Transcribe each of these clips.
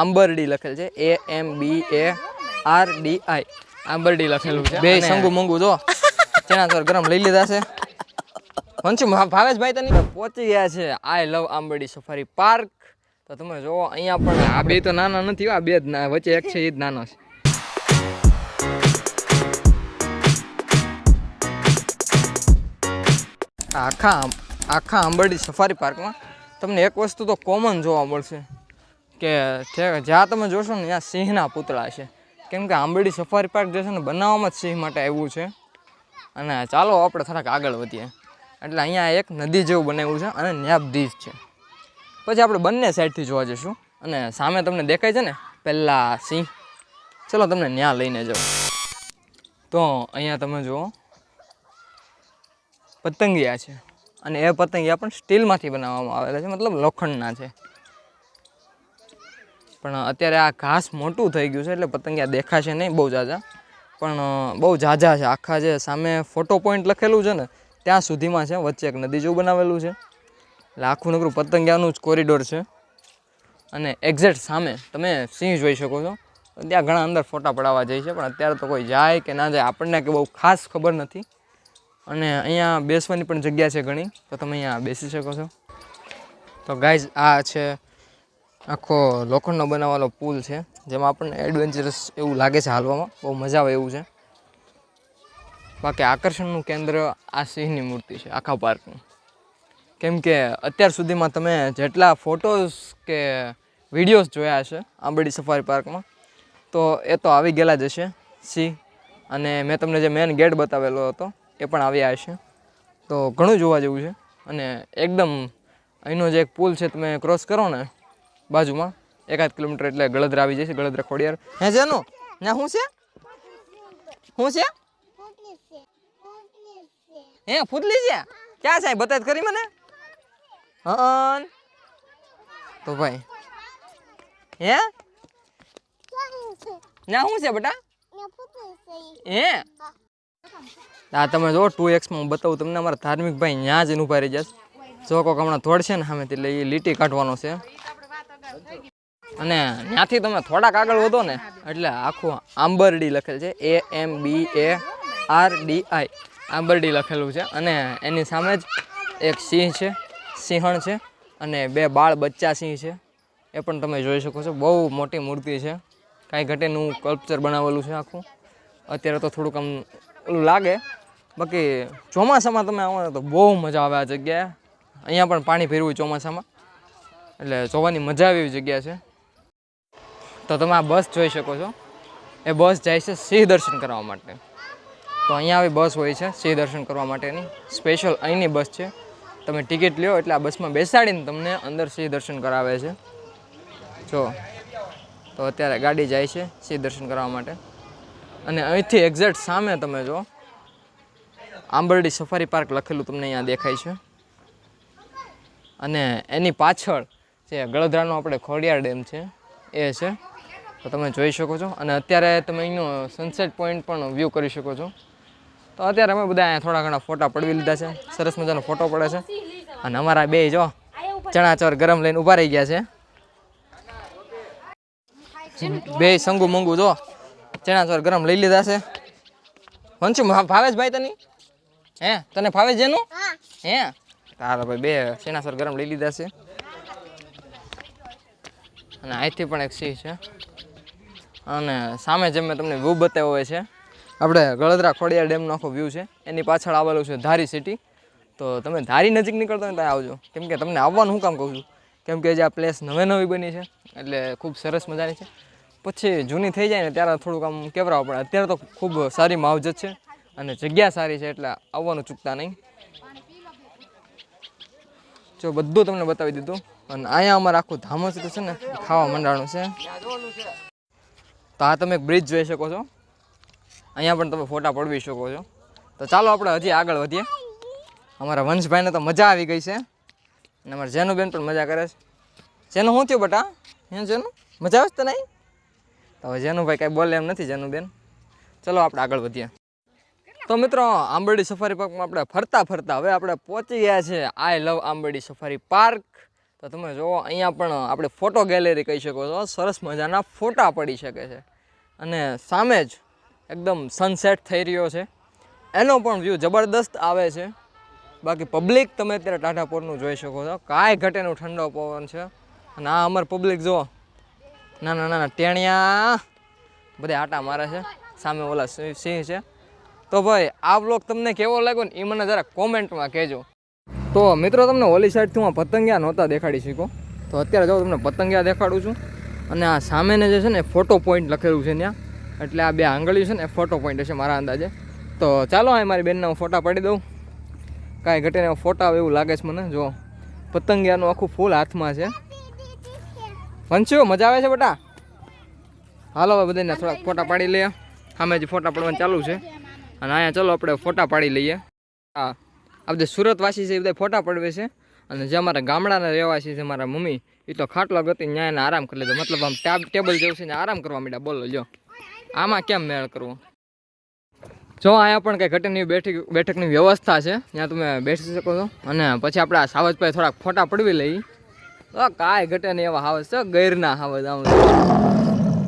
આંબરડી લખેલ છે. A M B A R D I Ambardi લખેલું છે. બે સંગુ મંગુ જો. તેના સર ગરમ લઈ લીધા છે. વંશુ ભાવેશભાઈ તને પહોંચી ગયા છે. I love Ambardi safari park તો તમે જોવો અહીંયા પણ આ બે તો નાના નથી આ બે જ ના વચ્ચે એક છે એ જ નાનો છે. આખા આખા આંબરડી સફારી પાર્કમાં તમને એક વસ્તુ તો કોમન જોવા મળશે. કે જ્યાં તમે જોશો ને, ત્યાં સિંહના પૂતળા છે. કેમ કે આંબેડી સફારી પાર્ક જે છે ને, બનાવવામાં જ સિંહ માટે આવ્યું છે. અને ચાલો આપણે થોડાક આગળ વધીએ. એટલે અહીંયા એક નદી જેવું બનાવ્યું છે અને બ્રિજ છે. પછી આપણે બંને સાઈડથી જોવા જઈશું. અને સામે તમને દેખાય છે ને, પહેલાં સિંહ. ચલો તમને ત્યાં લઈને જાઓ. તો અહીંયા તમે જુઓ, પતંગિયા છે. અને એ પતંગિયા પણ સ્ટીલમાંથી બનાવવામાં આવેલા છે, મતલબ લોખંડના છે. પણ અત્યારે આ ઘાસ મોટું થઈ ગયું છે એટલે પતંગિયા દેખાશે નહીં બહુ ઝાઝા પણ બહુ ઝાઝા છે. આખા જે સામે ફોટો પોઈન્ટ લખેલું છે ને, ત્યાં સુધીમાં છે. વચ્ચે એક નદી જેવું બનાવેલું છે. એટલે આખું નકરું પતંગિયાનું જ કોરિડોર છે. અને એક્ઝેક્ટ સામે, તમે સિંહ જોઈ શકો છો. ત્યાં ઘણા અંદર ફોટા પડાવવા જાય છે, પણ અત્યારે તો કોઈ જાય કે ના જાય આપણને કે બહુ ખાસ ખબર નથી. અને અહીંયા બેસવાની પણ જગ્યા છે ઘણી. તો તમે અહીંયા બેસી શકો છો. તો ગાઈઝ આ છે આખો લોખંડનો બનાવેલો પુલ છે, જેમાં આપણને એડવેન્ચરસ એવું લાગે છે હાલવામાં. બહુ મજા આવે એવું છે. બાકી આકર્ષણનું કેન્દ્ર આ સિંહની મૂર્તિ છે, આખા પાર્કનું. કેમ કે અત્યાર સુધીમાં તમે જેટલા ફોટોઝ કે વિડીયોઝ જોયા હશે આંબડી સફારી પાર્કમાં, તો એ તો આવી ગયેલા જ હશે, સિંહ. અને મેં તમને જે મેન ગેટ બતાવેલો હતો, એ પણ આવ્યા હશે. તો ઘણું જોવા જેવું છે. અને એકદમ અહીંનો જે એક પુલ છે, તમે ક્રોસ કરો ને બાજુમાં. એકાદ કિલોમીટર એટલે ગળદરા આવી છે ગળદરા ખોડિયાર. હે જેનું? ના શું છે? શું છે? હે ફૂદલી છે? ક્યાં સાહેબ બતાય કરી મને. હન. તો ભાઈ. હે? ના શું છે બેટા? હે? આ તમે જો ટુ એક્સમાં હું બતાવું તમને અમારા ધાર્મિક ભાઈ ત્યાં જ એનું ઊભા રહી જશે જો કોક હમણાં થોડશે ને સામે એટલે એ લીટી કાઢવાનો છે. અને ત્યાંથી તમે થોડાક આગળ વધો ને, એટલે આખું આંબરડી લખેલ છે A M B A R D I Ambardi લખેલું છે. અને એની સામે જ એક સિંહ છે, સિંહણ છે, અને બે બાળ બચ્ચા સિંહ છે. એ પણ તમે જોઈ શકો છો, બહુ મોટી મૂર્તિ છે. કાંઈ ઘટેનું કલ્પચર બનાવેલું છે આખું. અત્યારે તો થોડુંક આમ ઓલું લાગે. બાકી ચોમાસામાં તમે આવો ને તો બહુ મજા આવે આ જગ્યાએ. અહીંયા પણ પાણી ભેરવું ચોમાસામાં. એટલે જોવાની મજા આવે જગ્યા છે. તો તમે આ બસ જોઈ શકો છો. એ બસ જાય છે સિંહ દર્શન કરવા માટે. તો અહીંયા આવી બસ હોય છે સિંહ દર્શન કરવા માટેની. સ્પેશિયલ અહીંની બસ છે. તમે ટિકિટ લ્યો એટલે આ બસમાં બેસાડીને તમને અંદર સિંહ દર્શન કરાવે છે. જો. તો અત્યારે ગાડી જાય છે સિંહ દર્શન કરવા માટે. અને અહીંથી એક્ઝેક્ટ સામે તમે જો આંબરડી સફારી પાર્ક લખેલું તમને અહીંયા દેખાય છે. અને એની પાછળ જે ગળધરાનો આપણે ખોડિયાર ડેમ છે, એ છે. તો તમે જોઈ શકો છો. અને અત્યારે તમે અહીંનો સનસેટ પોઈન્ટ પણ વ્યૂ કરી શકો છો. તો અત્યારે અમે બધા અહીંયા થોડા ઘણા ફોટા પડવી લીધા છે. સરસ મજાનો ફોટો પડે છે. અને અમારા બે જો ચણાચોર ગરમ લઈને ઊભા રહી ગયા છે. બે સંગુ મંગુ જો ચણાચોર ગરમ લઈ લીધા છે. વંશુ ભાવેશભાઈ તને? હે? તને ભાવે જેનું? હે? તારો ભાઈ, બે ચણાચોર ગરમ લઈ લીધા છે. અને અહીંથી પણ એક સિંહ છે. અને સામે જેમ મેં તમને વ્યૂ બતાવ્યો હોય છે, આપણે ગળદરા ખોડિયાર ડેમનો આખો વ્યૂ છે. એની પાછળ આવેલું છે ધારી સિટી તો તમે ધારી નજીક નીકળતા હોય ત્યાં આવજો. કેમ કે તમને આવવાનું હું કામ કહું છું? કેમ કે જે આ પ્લેસ નવે નવી બની છે, એટલે ખૂબ સરસ મજાની છે. પછી જૂની થઈ જાય ને ત્યારે થોડુંક આમ કેવરાવું પડે. અત્યારે તો ખૂબ સારી માવજત છે અને જગ્યા સારી છે, એટલે આવવાનું ચૂકતા નહીં. જો બધું તમને બતાવી દીધું. અને અહીંયા અમારે આખું ધામસ છે ને, ખાવા મંડાણું છે. તો આ તમે બ્રિજ જોઈ શકો છો. અહીંયા પણ તમે ફોટા પડવી શકો છો. તો ચાલો આપણે હજી આગળ વધીએ. અમારા વંશભાઈને તો મજા આવી ગઈ છે. અને અમારા જેનુબેન પણ મજા કરે છે. જેનું શું થયું બટા? હે જેનું? મજા આવે છે તને? તો હવે જેનુભાઈ કાંઈ બોલે એમ નથી જેનુબેન. ચલો આપણે આગળ વધીએ. તો મિત્રો, આંબરડી સફારી પાર્કમાં આપણે ફરતા ફરતા હવે આપણે પહોંચી ગયા છે. I love Ambardi safari park. તો તમે જુઓ, અહીંયા પણ આપણે ફોટો ગેલેરી કહી શકો છો. સરસ મજાના ફોટા પડી શકે છે. અને સામે જ એકદમ સનસેટ થઈ રહ્યો છે. એનો પણ વ્યૂ જબરદસ્ત આવે છે. બાકી પબ્લિક તમે અત્યારે ટાઢાપોરનું જોઈ શકો છો. કાંઈ ઘટેનું ઠંડો પવન છે. અને આ અમાર પબ્લિક જુઓ. નાના નાના ટેણિયા. બધા આટા મારે છે. સામે ઓલા સિંહ છે. તો ભાઈ, આ બ્લોગ તમને કેવો લાગ્યો ને એ મને જરા કોમેન્ટમાં કહેજો. તો મિત્રો, તમને ઓલી સાઈડથી હું પતંગિયા નહોતા દેખાડી શકો તો અત્યારે જાઉં તમને પતંગિયા દેખાડું છું, અને આ સામેને જે છે ને ફોટો પોઈન્ટ લખેલું છે ત્યાં. એટલે આ બે આંગળીઓ છે ને ફોટો પોઈન્ટ હશે મારા અંદાજે. તો ચાલો અહીં મારી બેનના હું ફોટા પાડી દઉં. કાંઈ ઘટીને ફોટા એવું લાગે છે મને. જો, પતંગિયાનું આખું ફૂલ હાથમાં છે. વંશુ મજા આવે છે બેટા? હાલો, હવે બધાને થોડાક ફોટા પાડી લઈએ. સામે જે ફોટા પાડવાનું ચાલુ છે. અને અહીંયા ચાલો, આપણે ફોટા પાડી લઈએ. હા. આ બધા સુરતવાસી છે, એ બધા ફોટા પડવે છે. અને જે અમારા ગામડાના રહેવાસી છે, મારા મમ્મી એ તો ખાટલો ગતિ ન્યાય એને આરામ કરી લીધો મતલબ આમ ટેબ ટેબલ જેવું છે ને આરામ કરવા માંડ્યા. બોલો જો આમાં કેમ મેળ કરવો? જો, અહીંયા પણ કંઈ ઘટની બેઠક, બેઠકની વ્યવસ્થા છે. ત્યાં તમે બેસી શકો છો. અને પછી આપણે આ સાવજભાઈ થોડાક ફોટા પડવી લઈ તો કાંઈ ઘટે એવા હાવજ છે, ગૈરના હાવજ આમ.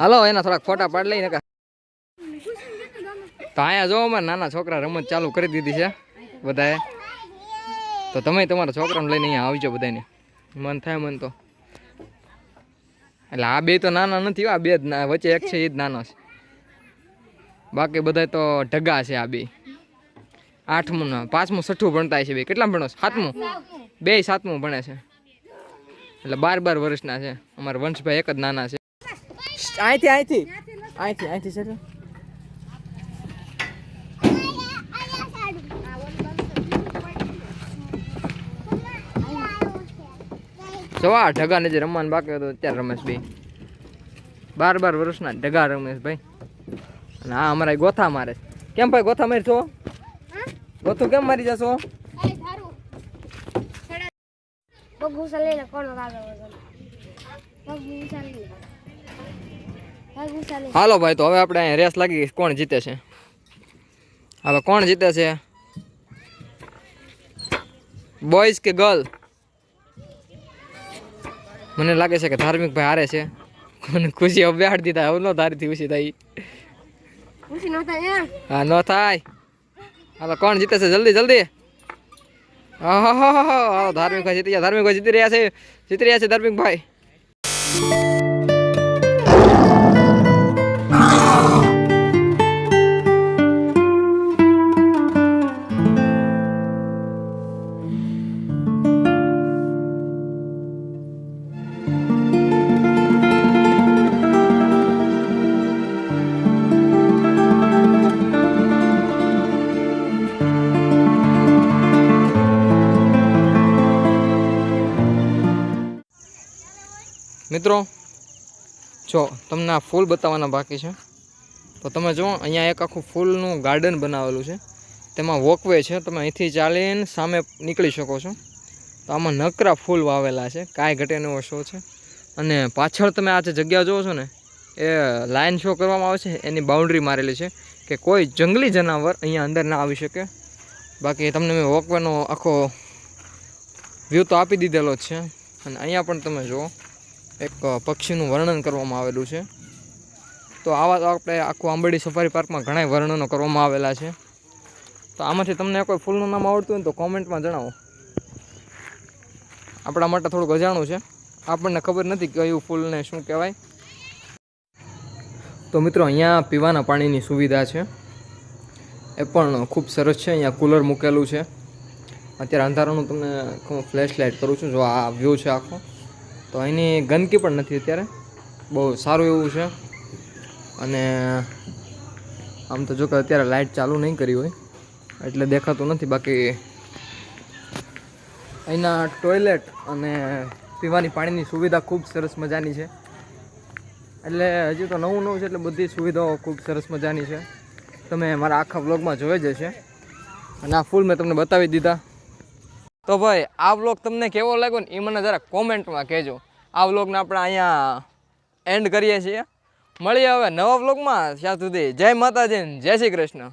હાલો, એના થોડાક ફોટા પાડી લઈને તો અહીંયા જોવામાં નાના છોકરા રમત ચાલુ કરી દીધી છે, બધાએ. તો તમે તમારા છોકરાને લઈને અહીંયા આવજો બધાને મન થાય મન તો. એટલે આ બે તો નાના નથી આ બે જ વચ્ચે એક છે, એ જ નાનો છે. બાકી બધા તો ઢગા છે આ બે. આઠમું ના, પાંચમું, છઠ્ઠું ભણતા છે બે. કેટલા ભણો સાતમું? બે સાતમું ભણે છે. એટલે બાર બાર વર્ષના છે. અમારા વંશભાઈ એક જ નાના છે. અહીંથી અહીંથી અહીંથી અહીંથી છે જો આ ઢગાને જે રમવાનું બાકી હતો, અત્યારે રમેશ ભાઈ. બાર બાર વર્ષના ઢગા રમેશ ભાઈ. અને આ અમારા ગોથા મારે કેમ ભાઈ ગોથા મારી છો? ગોથું કેમ મારી જશો? હાલો ભાઈ, તો હવે આપણે અહીંયા રેસ લાગી કોણ જીતે છે? હાલો, કોણ જીતે છે? બોયઝ કે ગર્લ મને લાગે છે કે ધાર્મિક ભાઈ હારે છે. મને ખુશી હવે બેહાડી દીધા. હવે નો ધારીથી ખુશી થઈ ખુશી ન થાય હા ન થાય. હાલો કોણ જીતે છે? જલ્દી જલ્દી. હા હા હા હા ધાર્મિક ભાઈ જીતી ગયા. ધાર્મિક ભાઈ જીતી રહ્યા છે. જીતી રહ્યા છે ધાર્મિક ભાઈ. મિત્રો, જો તમને આ ફૂલ બતાવવાના બાકી છે, તો તમે જુઓ, અહીંયા એક આખું ફૂલનું ગાર્ડન બનાવેલું છે. તેમાં વોકવે છે, તમે અહીંથી ચાલીને સામે નીકળી શકો છો. તો આમાં નકરા ફૂલ વાવેલા છે, કાંઈ ઘટે એવો શો છે. અને પાછળ તમે આ જે જગ્યા જોવો છો ને, એ લાઇન શો કરવામાં આવે છે, એની બાઉન્ડ્રી મારેલી છે કે કોઈ જંગલી જનાવર અહીંયા અંદર ના આવી શકે. બાકી તમને મેં વોકવેનો આખો વ્યૂ તો આપી દીધેલો જ છે. અને અહીંયા પણ તમે જુઓ એક પક્ષીનું વર્ણન કરવામાં આવેલું છે. તો આવા તો આપણે આખું આંબરડી સફારી પાર્કમાં ઘણા વર્ણનો કરવામાં આવેલા છે. તો આમાંથી તમને કોઈ ફૂલનું નામ આવડતું હોય તો કોમેન્ટમાં જણાવો. આપણા માટે થોડુંક અજાણું છે. આપણને ખબર નથી કયું ફૂલને શું કહેવાય. તો મિત્રો, અહીંયા પીવાના પાણીની સુવિધા છે. એ પણ ખૂબ સરસ છે. અહીંયા કુલર મૂકેલું છે. અત્યારે અંધારાનું તમને ફ્લેશ લાઇટ કરું છું. જો આ વ્યૂ છે આખો. તો એની ગંદકી પણ નથી અત્યારે. બહુ સારું એવું છે. અને આમ તો જો કે અત્યારે લાઇટ ચાલુ નહીં કરી હોય, એટલે દેખાતું નથી. બાકી અહીંના ટોયલેટ અને પીવાની પાણીની સુવિધા ખૂબ સરસ મજાની છે. એટલે હજી તો નવું નવું છે, એટલે બધી સુવિધાઓ ખૂબ સરસ મજાની છે. તમે મારા આખા બ્લોગમાં જોઈ જ હશે. અને આ ફૂલ મેં તમને બતાવી દીધા. તો ભાઈ, આ વ્લોગ તમને કેવો લાગ્યો ને એ મને જરા કોમેન્ટમાં કહેજો. આ વ્લોગને આપણે અહીંયા એન્ડ કરીએ છીએ. મળીએ હવે નવા વ્લોગમાં ત્યાં સુધી જય માતાજી જય શ્રી કૃષ્ણ.